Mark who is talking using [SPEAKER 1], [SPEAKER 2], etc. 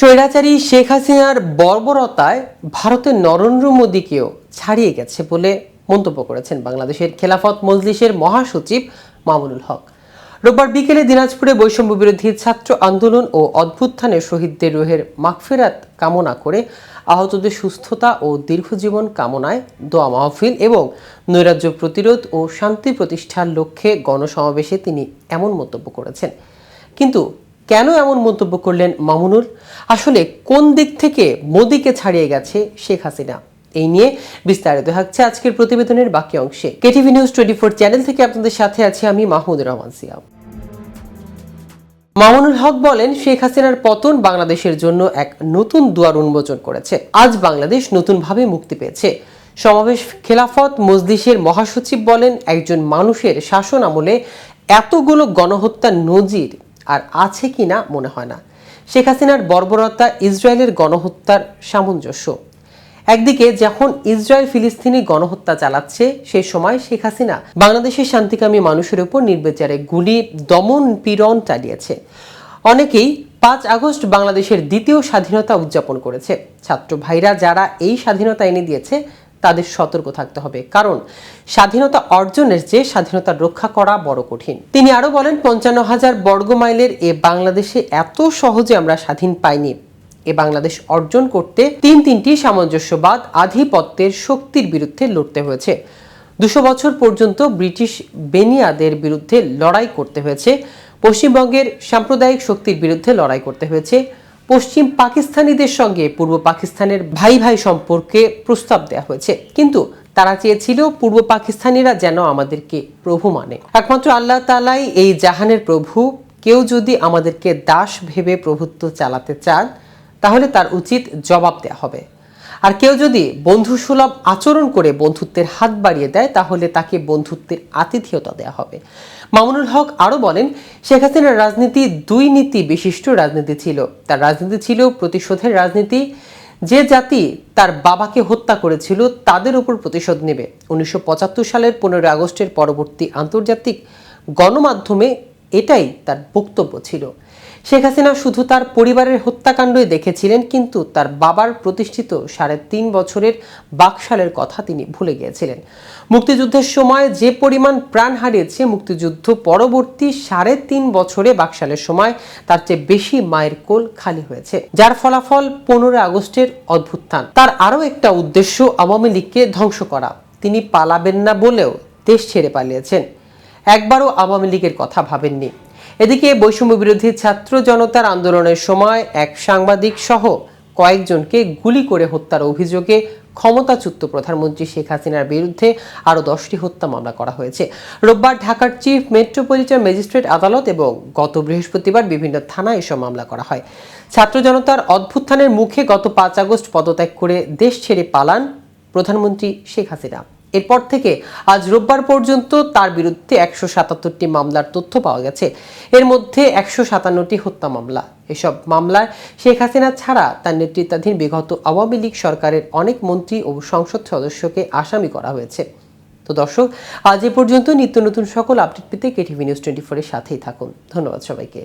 [SPEAKER 1] স্বৈরাচারী শেখ হাসিনার বর্বরতায় ভারতের নরেন্দ্র মোদীকেও ছাড়িয়ে গেছে বলে মন্তব্য করেছেন বাংলাদেশের খেলাফত মজলিসের মহাসচিব মামুনুল হক। রোববার বিকেলে দিনাজপুরে বৈষম্য বিরোধী ছাত্র আন্দোলন ও অভ্যুত্থানে শহীদদের রোহের মাগফেরাত কামনা করে আহতদের সুস্থতা ও দীর্ঘজীবন কামনায় দোয়া মাহফিল এবং নৈরাজ্য প্রতিরোধ ও শান্তি প্রতিষ্ঠার লক্ষ্যে গণসমাবেশে তিনি এমন মন্তব্য করেছেন। কিন্তু কেন এমন মন্তব্য করলেন মামুনুর আসলে কোন দিক থেকে মোদীকে ছাড়িয়ে গেছে শেখ হাসিনা? এই নিয়ে বিস্তারিত থাকছে আজকের প্রতিবেদনের বাকি অংশে। KTV news twenty four channel থেকে আপনাদের সাথে আছি আমি মাহমুদ রহমান সিয়াম। মামুনুল হক বলেন, শেখ হাসিনার পতন বাংলাদেশের জন্য এক নতুন দুয়ার উন্মোচন করেছে। আজ বাংলাদেশ নতুনভাবে মুক্তি পেয়েছে। সমাবেশ খেলাফত মজলিসের মহাসচিব বলেন, একজন মানুষের শাসন আমলে এতগুলো গণহত্যার নজির আর আছে কিনা মনে হয় না। শেখ হাসিনার বর্বরতা ইসরায়েলের গণহত্যার সামঞ্জস্য। একদিকে যখন ইসরায়েল ফিলিস্তিনি গণহত্যা চালাচ্ছে, সেই সময় শেখ হাসিনা বাংলাদেশের শান্তিকামী মানুষের উপর নির্বিচারে গুলি, দমন পীড়ন চালিয়েছে। অনেকেই পাঁচ আগস্ট বাংলাদেশের দ্বিতীয় স্বাধীনতা উদযাপন করেছে। ছাত্র ভাইরা যারা এই স্বাধীনতা এনে দিয়েছে তাদের সতর্ক থাকতে হবে। কারণ স্বাধীনতা অর্জনের চেয়ে স্বাধীনতা রক্ষা করা বড় কঠিন। তিনি আরও বলেন, পঞ্চান্ন হাজার বর্গ মাইলের এ বাংলাদেশে এত সহজে আমরা স্বাধীন পাইনি। এ বাংলাদেশ অর্জন করতে তিন তিনটি সামঞ্জস্যবাদ, আধিপত্যের শক্তির বিরুদ্ধে লড়তে হয়েছে। দুশো বছর পর্যন্ত ব্রিটিশ বেনিয়াদের বিরুদ্ধে লড়াই করতে হয়েছে। পশ্চিমবঙ্গের সাম্প্রদায়িক শক্তির বিরুদ্ধে লড়াই করতে হয়েছে। পশ্চিম পাকিস্তানিদের সঙ্গে পূর্ব পাকিস্তানের ভাই ভাই সম্পর্কে প্রস্তাব দেওয়া হয়েছে। কিন্তু তারা চেয়েছিল পূর্ব পাকিস্তানিরা যেন আমাদেরকে প্রভু মানে। একমাত্র আল্লাহ তালাই এই জাহানের প্রভু। কেউ যদি আমাদেরকে দাস ভেবে প্রভুত্ব চালাতে চান, তাহলে তার উচিত জবাব দেওয়া হবে। আর কেউ যদি বন্ধুসুলভ আচরণ করে বন্ধুত্বের হাত বাড়িয়ে দেয়, তাহলে তাকে বন্ধুত্বের আতিথেয়তা দেওয়া হবে। মামুনুল হক আরও বলেন, শেখ হাসিনার রাজনীতি দুই নীতি বিশিষ্ট রাজনীতি ছিল। তার রাজনীতি ছিল প্রতিশোধের রাজনীতি। যে জাতি তার বাবাকে হত্যা করেছিল তাদের উপর প্রতিশোধ নেবে। উনিশশো পঁচাত্তর সালের পনেরোই আগস্টের পরবর্তী আন্তর্জাতিক গণমাধ্যমে এটাই তার বক্তব্য ছিল। শেখ হাসিনা শুধু তার পরিবারের হত্যাকাণ্ডই দেখেছিলেন, কিন্তু তার বাবার প্রতিষ্ঠিত সাড়ে তিন বছরের বাকশালের কথা তিনি ভুলে গিয়েছিলেন। মুক্তিযুদ্ধের সময় যে পরিমাণ প্রাণ হারিয়েছে, মুক্তিযুদ্ধ পরবর্তী সাড়ে তিন বছরে বাকশালের সময় তার চেয়ে বেশি মায়ের কোল খালি হয়েছে, যার ফলাফল পনেরো আগস্টের অদ্ভুত্থান তার আরও একটা উদ্দেশ্য আওয়ামী লীগকে ধ্বংস করা। তিনি পালাবেন না বলেও দেশ ছেড়ে পালিয়েছেন। একবারও আওয়ামী লীগের কথা ভাবেননি। এদিকে বৈষম্য বিরোধী ছাত্র জনতার আন্দোলনের সময় এক সাংবাদিক সহ কয়েকজনকে গুলি করে হত্যার অভিযোগে ক্ষমতাচ্যুত প্রধানমন্ত্রী শেখ হাসিনার বিরুদ্ধে আরও দশটি হত্যা মামলা করা হয়েছে। রোববার ঢাকার চিফ মেট্রোপলিটন ম্যাজিস্ট্রেট আদালত এবং গত বৃহস্পতিবার বিভিন্ন থানায় এসব মামলা করা হয়। ছাত্র জনতার অভ্যুত্থানের মুখে গত পাঁচ আগস্ট পদত্যাগ করে দেশ ছেড়ে পালান প্রধানমন্ত্রী শেখ হাসিনা। এরপর থেকে আজ রোববার পর্যন্ত তার বিরুদ্ধে একশো সাতাত্তরটি মামলার তথ্য পাওয়া গেছে। এর মধ্যে একশো সাতান্নটি হত্যা মামলা। এসব মামলায় শেখ হাসিনা ছাড়া তার নেতৃত্বাধীন বিগত আওয়ামী লীগ সরকারের অনেক মন্ত্রী ও সংসদ সদস্যকে আসামি করা হয়েছে। তো দর্শক, আজ এ পর্যন্ত নিত্য নতুন সকল আপডেট পেতে কেটিভি নিউজ টোয়েন্টি ফোরের সাথেই থাকুন। ধন্যবাদ সবাইকে।